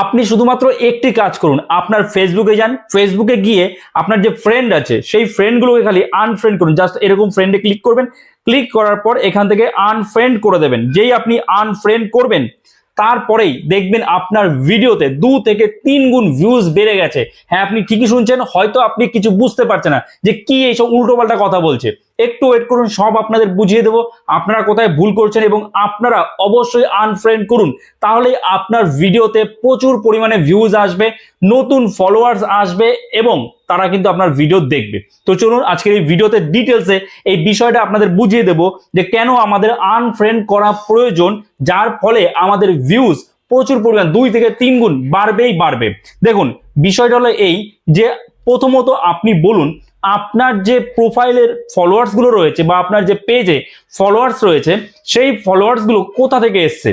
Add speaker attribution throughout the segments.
Speaker 1: আপনি শুধুমাত্র একটি কাজ করুন, আপনার ফেসবুকে যান ফেসবুকে গিয়ে আপনার যে ফ্রেন্ড আছে, সেই ফ্রেন্ডগুলোকে খালি আনফ্রেন্ড করুন জাস্ট এরকম ফ্রেন্ডে ক্লিক করবেন ক্লিক করার পর এখান থেকে আনফ্রেন্ড করে দেবেন, যেই আপনি আনফ্রেন্ড করবেন, তারপরেই দেখবেন আপনার ভিডিওতে দু থেকে তিন গুণ ভিউজ বেড়ে গেছে। হ্যাঁ আপনি ঠিকই শুনছেন, হয়তো আপনি কিছু বুঝতে পারছেন না যে কি এইসব উল্টোপাল্টা কথা বলছে। একটু ওয়েট করুন, সব আপনাদের বুঝিয়ে দেবো। আপনারা কোথায় ভুল করছেন এবং আপনারা অবশ্যই আনফ্রেন্ড করুন। তাহলে আপনার ভিডিওতে প্রচুর পরিমাণে ভিউজ আসবে, নতুন ফলোয়ার্স আসবে এবং তারা কিন্তু আপনার ভিডিও দেখবে। তো চলুন, আজকের এই ভিডিওতে ডিটেলসে এই বিষয়টা আপনাদের বুঝিয়ে দেব যে কেন আমাদের আনফ্রেন্ড করা প্রয়োজন, যার ফলে আমাদের ভিউজ প্রচুর পরিমাণ, দুই থেকে তিন গুণ বাড়বেই বাড়বে। দেখুন, বিষয়টা হলো এই যে প্রথমত আপনি বলুন, আপনার যে প্রোফাইলের ফলোয়ার্সগুলো রয়েছে বা আপনার যে পেজে ফলোয়ার্স রয়েছে, সেই ফলোয়ার্সগুলো কোথা থেকে এসছে?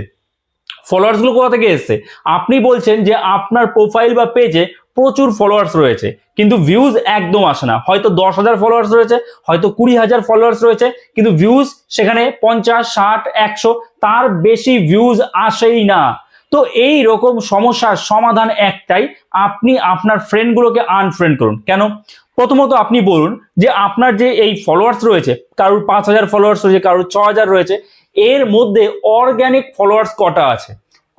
Speaker 1: ফলোয়ার্সগুলো কোথা থেকে এসছে? আপনি বলছেন যে আপনার প্রোফাইল বা পেজে প্রচুর ফলোয়ার্স রয়েছে, কিন্তু ভিউজ একদম আসে না। হয়তো দশ হাজার ফলোয়ার্স রয়েছে, হয়তো কুড়ি হাজার ফলোয়ার্স রয়েছে, কিন্তু ভিউজ সেখানে পঞ্চাশ, ষাট, একশো, তার বেশি ভিউজ আসেই না। তো এই রকম সমস্যার সমাধান একটাই, আপনি আপনার ফ্রেন্ডগুলোকে আনফ্রেন্ড করুন। কেন? প্রথমত আপনি বলুন যে আপনার যে এই ফলোয়ার্স রয়েছে, কারোর পাঁচ হাজার ফলোয়ার্স রয়েছে, কারোর ছ হাজার রয়েছে, এর মধ্যে অর্গ্যানিক ফলোয়ার্স কটা আছে?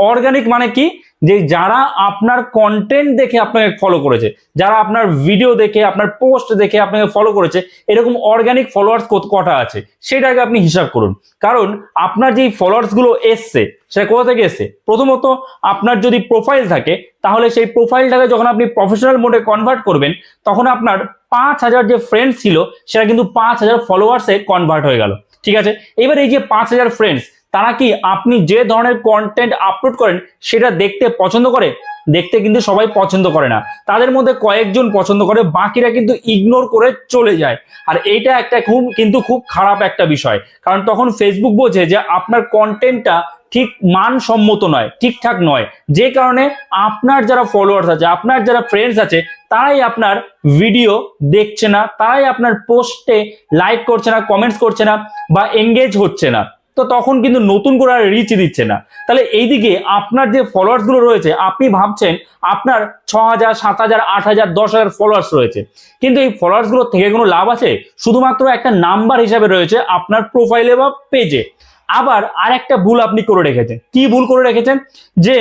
Speaker 1: অর্গানিক মানে কি? যে যারা আপনার কন্টেন্ট দেখে আপনাকে ফলো করেছে, যারা আপনার ভিডিও দেখে, আপনার পোস্ট দেখে আপনাকে ফলো করেছে, এরকম অর্গানিক ফলোয়ার্স কটা আছে? সেটাকে আপনি হিসাব করুন। কারণ আপনার যেই ফলোয়ার্সগুলো এসছে, সেটা কোথা থেকে এসছে? প্রথমত আপনার যদি প্রোফাইল থাকে, তাহলে সেই প্রোফাইলটাকে যখন আপনি প্রফেশনাল মোডে কনভার্ট করবেন, তখন আপনার পাঁচ হাজার যে ফ্রেন্ডস ছিল, সেটা কিন্তু পাঁচ হাজার ফলোয়ার্সে কনভার্ট হয়ে গেল। ঠিক আছে? এবার এই যে পাঁচ হাজার ফ্রেন্ডস তারা কি আপনি যে ধরনের কন্টেন্ট আপলোড করেন, সেটা দেখতে পছন্দ করে? দেখতে কিন্তু সবাই পছন্দ করে না। তাদের মধ্যে কয়েকজন পছন্দ করে, বাকিরা কিন্তু ইগনোর করে চলে যায়। আর এইটা একটা খুব, কিন্তু খুব খারাপ একটা বিষয়। কারণ তখন ফেসবুক বোঝে যে, আপনার কন্টেন্টটা ঠিক মানসম্মত নয়, ঠিকঠাক নয়। যে কারণে আপনার যারা ফলোয়ার্স আছে, আপনার যারা ফ্রেন্ডস আছে, তারাই আপনার ভিডিও দেখছে না, তারাই আপনার পোস্টে লাইক করছে না কমেন্টস করছে না, বা এঙ্গেজ হচ্ছে না। তো তখন কিন্তু নতুন করে আর রিচ দিচ্ছে না। তাহলে এইদিকে আপনার যে ফলোয়ার্সগুলো রয়েছে, আপনি ভাবছেন আপনার ছ হাজার সাত হাজার আট হাজার দশ হাজার ফলোয়ার্স রয়েছে। কিন্তু এই ফলোয়ার্সগুলো থেকে কোনো লাভ আছে? শুধুমাত্র একটা নাম্বার হিসাবে রয়েছে আপনার প্রোফাইলে বা পেজে আবার আর একটা ভুল আপনি করে রেখেছেন। কি ভুল করে রেখেছেন? যে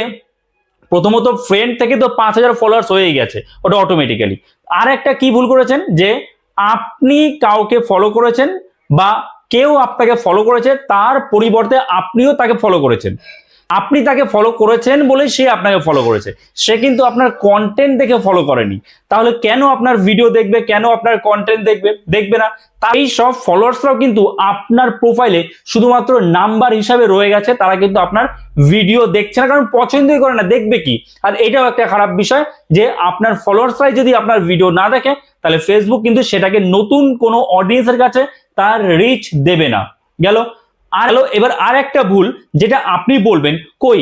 Speaker 1: প্রথমত ফ্রেন্ড থেকে তো পাঁচ হাজার ফলোয়ার্স হয়ে গেছে, ওটা অটোমেটিক্যালি আর একটা কি ভুল করেছেন? যে আপনি কাউকে ফলো করেছেন বা কেউ আপনাকে ফলো করেছে, তার পরিবর্তে আপনিও তাকে ফলো করেছেন। আপনি তাকে ফলো করেছেন বলে সে আপনাকে ফলো করেছে। সে কিন্তু আপনার কন্টেন্ট দেখে ফলো করেনি। তাহলে কেন আপনার ভিডিও দেখবে, কেন আপনার কন্টেন্ট দেখবে দেখবে না? তাই সব ফলোয়ার্সরাও কিন্তু আপনার প্রোফাইলে শুধুমাত্র নাম্বার হিসাবে রয়ে গেছে। তারা কিন্তু আপনার ভিডিও দেখছে না, কারণ পছন্দই করে না, দেখবে কি? আর এটাও একটা খারাপ বিষয় যে আপনার ফলোয়ার্সরাই যদি আপনার ভিডিও না দেখে, তাহলে ফেসবুক কিন্তু সেটাকে নতুন কোনো অডিয়েন্সের কাছে তার রিচ দেবে না। গেল? আর এবার আর একটা ভুল, যেটা আপনি বলবেন, কই?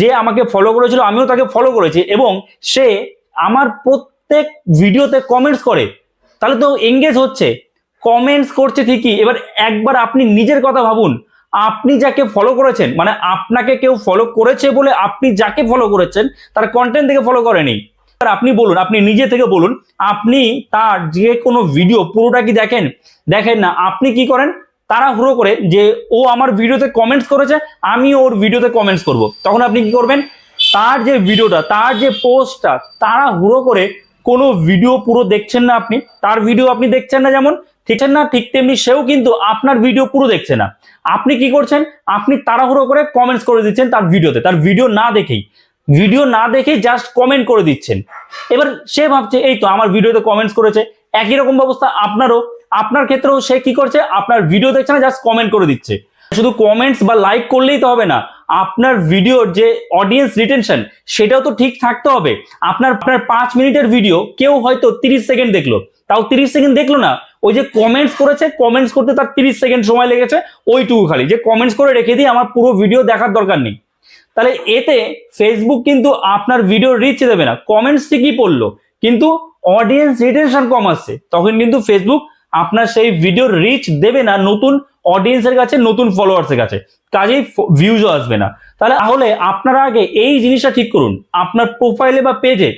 Speaker 1: যে আমাকে ফলো করেছিল, আমিও তাকে ফলো করেছি, এবং সে আমার প্রত্যেক ভিডিওতে কমেন্টস করে। তাহলে তো এঙ্গেজ হচ্ছে। কমেন্টস করছে ঠিকই, এবার একবার আপনি নিজের কথা ভাবুন। আপনি যাকে ফলো করেছেন মানে আপনাকে কেউ ফলো করেছে বলে আপনি যাকে ফলো করেছেন, তার কন্টেন্ট থেকে ফলো করেনি। আপনি বলুন, আপনি নিজে থেকে বলুন, আপনি তার যে কোনো ভিডিও পুরোটা কি দেখেন? দেখেন না, আপনি কি করেন? তারা হুড়ো করে যে ও আমার ভিডিওতে কমেন্টস করেছে, আমি ওর ভিডিওতে কমেন্টস করব। তখন আপনি কি করবেন? তার যে ভিডিওটা তার যে পোস্টটা তারা হুড়ো করে কোনো ভিডিও পুরো দেখছেন না আপনি, তার ভিডিও আপনি দেখছেন না যেমন ঠিকছেন না, ঠিক তেমনি সেও কিন্তু আপনার ভিডিও পুরো দেখছে না। আপনি কি করছেন? আপনি তাড়াহুড়ো করে কমেন্টস করে দিচ্ছেন তার ভিডিওতে তার ভিডিও না দেখেই। ভিডিও না দেখেই জাস্ট কমেন্ট করে দিচ্ছেন। এবার সে ভাবছে, এই তো আমার ভিডিওতে কমেন্টস করেছে। একই রকম ব্যবস্থা আপনারও। আপনার ক্ষেত্রেও সে কি করছে? আপনার ভিডিও দেখছে না জাস্ট কমেন্ট করে দিচ্ছে। শুধু কমেন্টস বা লাইক করলেই তো হবে না। আপনার ভিডিওর যে অডিয়েন্স রিটেনশন সেটাও তো ঠিক থাকতে হবে। আপনার আপনার পাঁচ মিনিটের ভিডিও কেউ হয়তো তিরিশ সেকেন্ড দেখল। তাও তিরিশ সেকেন্ড দেখল না। ওই যে কমেন্টস করেছে কমেন্টস করতে তার তিরিশ সেকেন্ড সময় লেগেছে। ওইটুকু খালি। যে কমেন্টস করে রেখে দিয়ে আমার পুরো ভিডিও দেখার দরকার নেই। তাহলে এতে ফেসবুক কিন্তু আপনার ভিডিও রিচ দেবে না। কমেন্টস ঠিকই পড়ল, কিন্তু অডিয়েন্স রিটেনশন কম আসছে। তখন কিন্তু ফেসবুক আপনার সেই ভিডিওর রিচ দেবে না নতুন অডিয়েন্সের কাছে, নতুন ফলোয়ার্সের কাছে। কাজেই ভিউজও আসবে না। তাহলে তাহলে আপনারা আগে এই জিনিসটা ঠিক করুন। আপনার প্রোফাইলে বা পেজে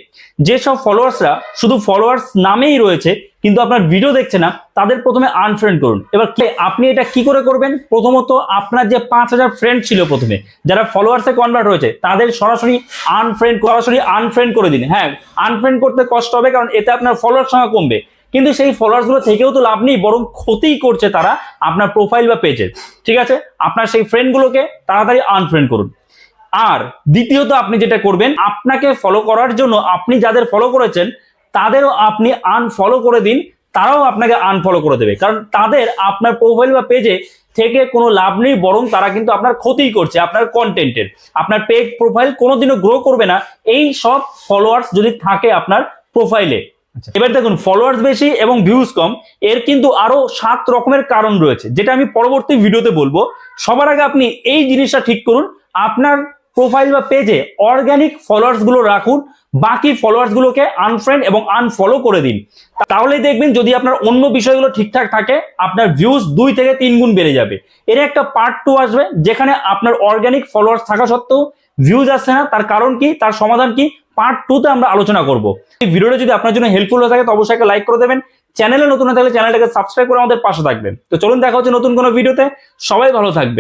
Speaker 1: যেসব ফলোয়ার্সরা শুধু ফলোয়ার্স নামেই রয়েছে কিন্তু আপনার ভিডিও দেখছে না, তাদের প্রথমে আনফ্রেন্ড করুন। এবার কে- আপনি এটা কি করে করবেন? প্রথমত আপনার যে পাঁচ হাজার ফ্রেন্ড ছিল প্রথমে, যারা ফলোয়ার্সে কনভার্ট হয়েছে, তাদের সরাসরি আনফ্রেন্ড সরাসরি আনফ্রেন্ড করে দিন। হ্যাঁ আনফ্রেন্ড করতে কষ্ট হবে, কারণ এতে আপনার ফলোয়ার সংখ্যা কমবে। কিন্তু সেই ফলোয়ার্সগুলো থেকেও তো লাভ নেই, বরং ক্ষতিই করছে তারা আপনার প্রোফাইল বা পেজের ঠিক আছে? আপনার সেই ফ্রেন্ডগুলোকে তাড়াতাড়ি আনফ্রেন্ড করুন। আর দ্বিতীয়ত আপনি যেটা করবেন, আপনাকে ফলো করার জন্য আপনি যাদের ফলো করেছেন তাদেরও আপনি আনফলো করে দিন তারাও আপনাকে আনফলো করে দেবে। কারণ তাদের আপনার প্রোফাইল বা পেজে থেকে কোনো লাভ নেই বরং তারা কিন্তু আপনার ক্ষতিই করছে আপনার কন্টেন্টের আপনার পেজ প্রোফাইল কোনোদিনও গ্রো করবে না এই সব ফলোয়ার্স যদি থাকে আপনার প্রোফাইলে এবার দেখুন ফলোয়ার্স বেশি এবং ভিউজ কম এর কিন্তু আরও সাত রকমের কারণ রয়েছে যেটা আমি পরবর্তী ভিডিওতে বলব। সবার আগে আপনি এই জিনিসটা ঠিক করুন আপনার প্রোফাইল বা পেজে অর্গানিক ফলোয়ার্সগুলো রাখুন, বাকি ফলোয়ার্স গুলোকে আনফ্রেন্ড এবং আনফলো করে দিন। তাহলে দেখবেন যদি আপনার অন্য বিষয়গুলো ঠিকঠাক থাকে, আপনার ভিউজ দুই থেকে তিন গুণ বেড়ে যাবে। এর একটা পার্ট টু আসবে, যেখানে আপনার অর্গানিক ফলোয়ার্স থাকা সত্ত্বেও ভিউজ আসছে না। তার কারণ কি? তার সমাধান কি? পার্ট টু তে আমরা আলোচনা করব। এই ভিডিওটা যদি আপনার জন্য হেল্পফুল হয়ে থাকে, তো অবশ্যই একটা লাইক করে দেবেন। চ্যানেলে নতুন হয়ে থাকলে চ্যানেলটাকে সাবস্ক্রাইব করে আমাদের পাশে থাকবেন। তো চলুন দেখা হচ্ছে নতুন কোনো ভিডিওতে সবাই ভালো থাকবে